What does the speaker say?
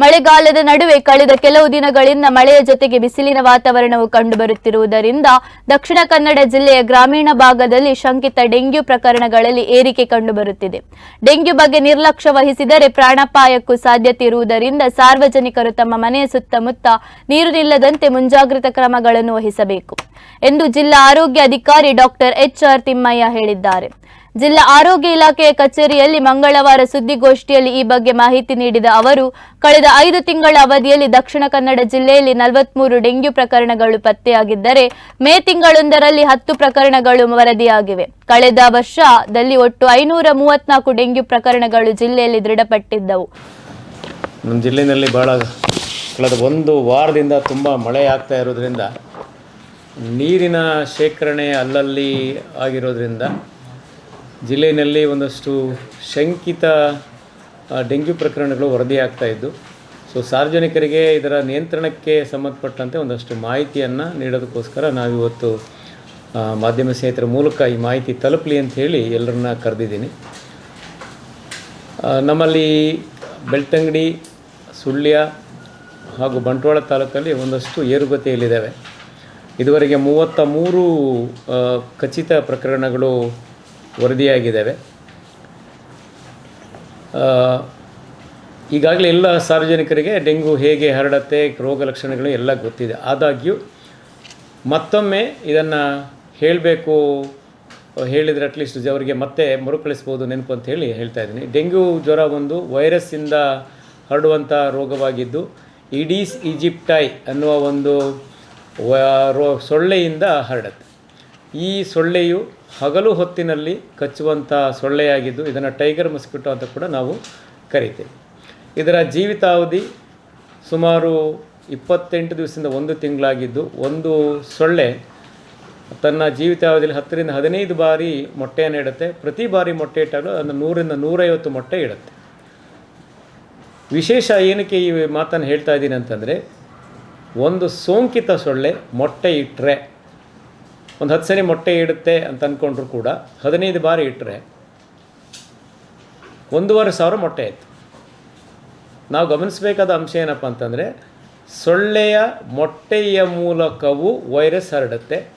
ಮಳೆಗಾಲದ ನಡುವೆ ಕಳೆದ ಕೆಲವು ದಿನಗಳಿಂದ ಮಳೆಯ ಜೊತೆಗೆ ಬಿಸಿಲಿನ ವಾತಾವರಣವು ಕಂಡುಬರುತ್ತಿರುವುದರಿಂದ ದಕ್ಷಿಣ ಕನ್ನಡ ಜಿಲ್ಲೆಯ ಗ್ರಾಮೀಣ ಭಾಗದಲ್ಲಿ ಶಂಕಿತ ಡೆಂಗ್ಯೂ ಪ್ರಕರಣಗಳಲ್ಲಿ ಏರಿಕೆ ಕಂಡುಬರುತ್ತಿದೆ. ಡೆಂಗ್ಯೂ ಬಗ್ಗೆ ನಿರ್ಲಕ್ಷ್ಯ ವಹಿಸಿದರೆ ಪ್ರಾಣಾಪಾಯಕ್ಕೂ ಸಾಧ್ಯತೆ ಇರುವುದರಿಂದ ಸಾರ್ವಜನಿಕರು ತಮ್ಮ ಮನೆಯ ಸುತ್ತಮುತ್ತ ನೀರು ನಿಲ್ಲದಂತೆ ಮುಂಜಾಗ್ರತಾ ಕ್ರಮಗಳನ್ನು ವಹಿಸಬೇಕು ಎಂದು ಜಿಲ್ಲಾ ಆರೋಗ್ಯ ಅಧಿಕಾರಿ ಡಾಕ್ಟರ್ ಎಚ್ ಆರ್ ತಿಮ್ಮಯ್ಯ ಹೇಳಿದ್ದಾರೆ. ಜಿಲ್ಲಾ ಆರೋಗ್ಯ ಇಲಾಖೆಯ ಕಚೇರಿಯಲ್ಲಿ ಮಂಗಳವಾರ ಸುದ್ದಿಗೋಷ್ಠಿಯಲ್ಲಿ ಈ ಬಗ್ಗೆ ಮಾಹಿತಿ ನೀಡಿದ ಅವರು, ಕಳೆದ ಐದು ತಿಂಗಳ ಅವಧಿಯಲ್ಲಿ ದಕ್ಷಿಣ ಕನ್ನಡ ಜಿಲ್ಲೆಯಲ್ಲಿ ನಲವತ್ಮೂರು ಡೆಂಗ್ಯೂ ಪ್ರಕರಣಗಳು ಪತ್ತೆಯಾಗಿದ್ದರೆ, ಮೇ ತಿಂಗಳೊಂದರಲ್ಲಿ ಹತ್ತು ಪ್ರಕರಣಗಳು ವರದಿಯಾಗಿವೆ. ಕಳೆದ ವರ್ಷದಲ್ಲಿ ಒಟ್ಟು ಐನೂರ ಮೂವತ್ನಾಲ್ಕು ಡೆಂಗ್ಯೂ ಪ್ರಕರಣಗಳು ಜಿಲ್ಲೆಯಲ್ಲಿ ದೃಢಪಟ್ಟಿದ್ದವು. ನಮ್ಮ ಜಿಲ್ಲೆಯಲ್ಲಿ ಬಹಳ ಕಳೆದ ಒಂದು ವಾರದಿಂದ ತುಂಬ ಮಳೆ ಆಗ್ತಾ ಇರೋದ್ರಿಂದ, ನೀರಿನ ಶೇಖರಣೆ ಅಲ್ಲಲ್ಲಿ ಆಗಿರೋದ್ರಿಂದ ಜಿಲ್ಲೆಯಲ್ಲಿ ಒಂದಷ್ಟು ಶಂಕಿತ ಡೆಂಗ್ಯೂ ಪ್ರಕರಣಗಳು ವರದಿಯಾಗ್ತಾ ಇದ್ದು, ಸೊ ಸಾರ್ವಜನಿಕರಿಗೆ ಇದರ ನಿಯಂತ್ರಣಕ್ಕೆ ಸಂಬಂಧಪಟ್ಟಂತೆ ಒಂದಷ್ಟು ಮಾಹಿತಿಯನ್ನು ನೀಡೋದಕ್ಕೋಸ್ಕರ ನಾವಿವತ್ತು ಮಾಧ್ಯಮ ಸ್ನೇಹಿತರ ಮೂಲಕ ಈ ಮಾಹಿತಿ ತಲುಪಲಿ ಅಂತ ಹೇಳಿ ಎಲ್ಲರನ್ನ ಕರೆದಿದ್ದೀನಿ. ನಮ್ಮಲ್ಲಿ ಬೆಳ್ತಂಗಡಿ, ಸುಳ್ಯ ಹಾಗೂ ಬಂಟ್ವಾಳ ತಾಲೂಕಲ್ಲಿ ಒಂದಷ್ಟು ಏರುಗತಿಯಲ್ಲಿದ್ದಾವೆ ಇದುವರೆಗೆ ಮೂವತ್ತ ಮೂರು ಖಚಿತ ಪ್ರಕರಣಗಳು ವರದಿಯಾಗಿದ್ದಾವೆ. ಈಗಾಗಲೇ ಎಲ್ಲ ಸಾರ್ವಜನಿಕರಿಗೆ ಡೆಂಗು ಹೇಗೆ ಹರಡತ್ತೆ, ರೋಗ ಲಕ್ಷಣಗಳು ಎಲ್ಲ ಗೊತ್ತಿದೆ. ಆದಾಗ್ಯೂ ಮತ್ತೊಮ್ಮೆ ಇದನ್ನು ಹೇಳಬೇಕು, ಹೇಳಿದರೆ ಅಟ್ಲೀಸ್ಟ್ ಅವರಿಗೆ ಮತ್ತೆ ಮರುಕಳಿಸ್ಬೋದು ನೆನಪು ಅಂತ ಹೇಳಿ ಹೇಳ್ತಾ ಇದ್ದೀನಿ. ಡೆಂಗ್ಯೂ ಜ್ವರ ಒಂದು ವೈರಸ್ಸಿಂದ ಹರಡುವಂಥ ರೋಗವಾಗಿದ್ದು ಇಡೀಸ್ ಈಜಿಪ್ಟೈ ಅನ್ನುವ ಒಂದು ರೋ, ಸೊಳ್ಳೆಯಿಂದ ಹರಡುತ್ತೆ. ಈ ಸೊಳ್ಳೆಯು ಹಗಲು ಹೊತ್ತಿನಲ್ಲಿ ಕಚ್ಚುವಂಥ ಸೊಳ್ಳೆಯಾಗಿದ್ದು ಇದನ್ನು ಟೈಗರ್ ಮಸ್ಕಿಟೋ ಅಂತ ಕೂಡ ನಾವು ಕರಿತೇವೆ. ಇದರ ಜೀವಿತಾವಧಿ ಸುಮಾರು ಇಪ್ಪತ್ತೆಂಟು ದಿವಸದಿಂದ ಒಂದು ತಿಂಗಳಾಗಿದ್ದು ಒಂದು ಸೊಳ್ಳೆ ತನ್ನ ಜೀವಿತಾವಧಿಯಲ್ಲಿ ಹತ್ತರಿಂದ ಹದಿನೈದು ಬಾರಿ ಮೊಟ್ಟೆಯನ್ನು ಇಡುತ್ತೆ. ಪ್ರತಿ ಬಾರಿ ಮೊಟ್ಟೆ ಇಟ್ಟಾಗಲೂ ಅದನ್ನು ನೂರಿಂದ ನೂರೈವತ್ತು ಮೊಟ್ಟೆ ಇಡುತ್ತೆ. ವಿಶೇಷ ಏನಕ್ಕೆ ಈ ಮಾತನ್ನು ಹೇಳ್ತಾ ಇದ್ದೀನಿ ಅಂತಂದರೆ, ಒಂದು ಸೋಂಕಿತ ಸೊಳ್ಳೆ ಮೊಟ್ಟೆ ಇಟ್ಟರೆ ಒಂದು ಹತ್ತು ಸರಿ ಮೊಟ್ಟೆ ಇಡುತ್ತೆ ಅಂತ ಅಂದ್ಕೊಂಡ್ರು ಕೂಡ ಹದಿನೈದು ಬಾರಿ ಇಟ್ಟರೆ ಒಂದೂವರೆ ಸಾವಿರ ಮೊಟ್ಟೆ ಆಯಿತು. ನಾವು ಗಮನಿಸಬೇಕಾದ ಅಂಶ ಏನಪ್ಪ ಅಂತಂದರೆ ಸೊಳ್ಳೆಯ ಮೊಟ್ಟೆಯ ಮೂಲಕವೂ ವೈರಸ್ ಹರಡುತ್ತೆ.